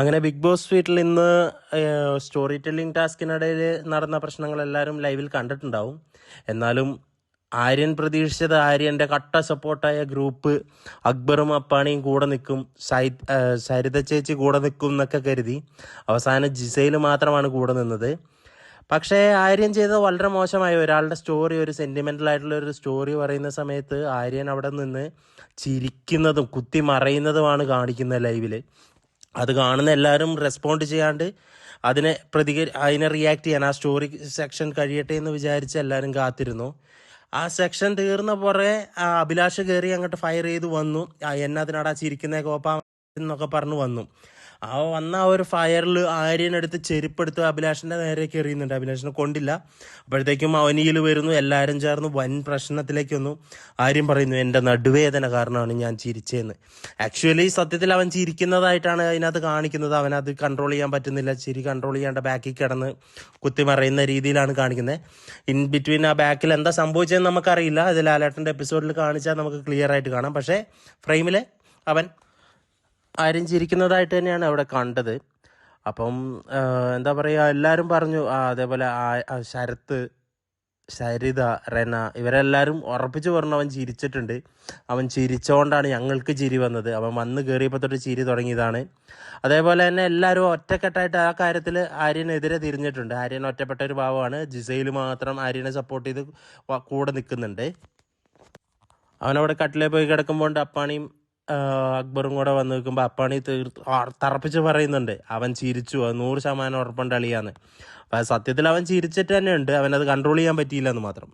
അങ്ങനെ big boss വീട്ടിൽ ഇന്ന് സ്റ്റോറി ടെല്ലിംഗ് ടാസ്കിനിടയിൽ നടന്ന പ്രശ്നങ്ങൾ എല്ലാവരും ലൈവിൽ കണ്ടിട്ടുണ്ടാവും. എന്നാലും ആര്യൻ പ്രതീക്ഷിച്ചത് ആര്യന്റെ കട്ട സപ്പോർട്ടായ ഗ്രൂപ്പ് അക്ബറും അപ്പാണിയും കൂടെ നിൽക്കും. സൈ സരിത ചേച്ചി കൂടെ നിൽക്കും എന്നൊക്കെ കരുതി. അവസാനം ജിസയിൽ മാത്രമാണ് കൂടെ നിന്നത്. പക്ഷേ ആര്യൻ ചെയ്തത് വളരെ മോശമായ. ഒരാളുടെ സ്റ്റോറി ഒരു സെന്റിമെന്റൽ ആയിട്ടുള്ള ഒരു സ്റ്റോറി പറയുന്ന സമയത്ത് ആര്യൻ അവിടെ നിന്ന് ചിരിക്കുന്നതും കുത്തി മറയുന്നതുമാണ് കാണിക്കുന്നത് ലൈവിൽ അത് കാണുന്ന എല്ലാവരും റെസ്പോണ്ട് ചെയ്യാണ്ട് അതിനെ പ്രതിക അതിനെ റിയാക്ട് ചെയ്യാൻ ആ സ്റ്റോറി സെക്ഷൻ കഴിയട്ടെ എന്ന് വിചാരിച്ച് എല്ലാവരും കാത്തിരുന്നു. ആ സെക്ഷൻ തീർന്ന പുറകെ അഭിലാഷ് കയറി അങ്ങോട്ട് ഫയർ ചെയ്ത് വന്നു. എന്നെ അതിനടാ ചിരിക്കുന്ന കോപ്പ എന്നൊക്കെ പറഞ്ഞു വന്നു. ആ വന്ന ആ ഒരു ഫയറിൽ ആര്യനെടുത്ത് ചെരുപ്പെടുത്ത്. അഭിലാഷിന്റെ നേരേക്ക് എറിയുന്നുണ്ട് അഭിലാഷിനെ കൊണ്ടില്ല. അപ്പോഴത്തേക്കും അവനിയിൽ വരുന്നു. എല്ലാവരും ചേർന്ന് വൻ പ്രശ്നത്തിലേക്ക് വന്നു. ആര്യം പറയുന്നു എന്റെ നടുവേദന കാരണമാണ് ഞാൻ ചിരിച്ചതെന്ന് ആക്ച്വലി സത്യത്തിൽ അവൻ ചിരിക്കുന്നതായിട്ടാണ് അതിനകത്ത് കാണിക്കുന്നത്. അവനത് കൺട്രോൾ ചെയ്യാൻ പറ്റുന്നില്ല. ചിരി കൺട്രോൾ ചെയ്യാണ്ട് ബാക്കിൽ കിടന്ന് കുത്തിമറയുന്ന രീതിയിലാണ് കാണിക്കുന്നത്. ഇൻ ബിറ്റ്വീൻ ആ ബാക്കിൽ എന്താ സംഭവിച്ചതെന്ന് നമുക്കറിയില്ല. അത് ലാലേട്ടന്റെ എപ്പിസോഡിൽ കാണിച്ചാൽ നമുക്ക് ക്ലിയർ ആയിട്ട് കാണാം. പക്ഷേ ഫ്രെയിമിൽ അവൻ ആരും ചിരിക്കുന്നതായിട്ട് തന്നെയാണ് അവിടെ കണ്ടത്. അപ്പം എന്താ പറയുക എല്ലാവരും പറഞ്ഞു അതേപോലെ ശരത്ത് സരിത റെന ഇവരെല്ലാവരും ഉറപ്പിച്ച് പറഞ്ഞു അവൻ ചിരിച്ചിട്ടുണ്ട്. അവൻ ചിരിച്ചുകൊണ്ടാണ് ഞങ്ങൾക്ക് ചിരി വന്നത്. അവൻ വന്ന് കയറിയപ്പോൾ തൊട്ട് ചിരി തുടങ്ങിയതാണ്. അതേപോലെ തന്നെ എല്ലാവരും ഒറ്റക്കെട്ടായിട്ട് ആ കാര്യത്തിൽ ആര്യനെതിരെ തിരിഞ്ഞിട്ടുണ്ട്. ആര്യൻ ഒറ്റപ്പെട്ട ഒരു ഭാവമാണ്. ജിസയിൽ മാത്രം ആര്യനെ സപ്പോർട്ട് ചെയ്ത് കൂടെ നിൽക്കുന്നുണ്ട്. അവനവിടെ കട്ടിലേ പോയി കിടക്കുമ്പോൾ അപ്പാണിയും അക്ബറും കൂടെ വന്ന് നിൽക്കുമ്പോൾ അപ്പാണി തറപ്പിച്ച് പറയുന്നുണ്ട് അവൻ ചിരിച്ചു അത് നൂറ് ശതമാനം ഉറപ്പുണ്ട് അളിയാന്ന്. സത്യത്തിൽ അവൻ ചിരിച്ചിട്ട് തന്നെ ഉണ്ട് അവനത് കൺട്രോൾ ചെയ്യാൻ പറ്റിയില്ല എന്ന് മാത്രം.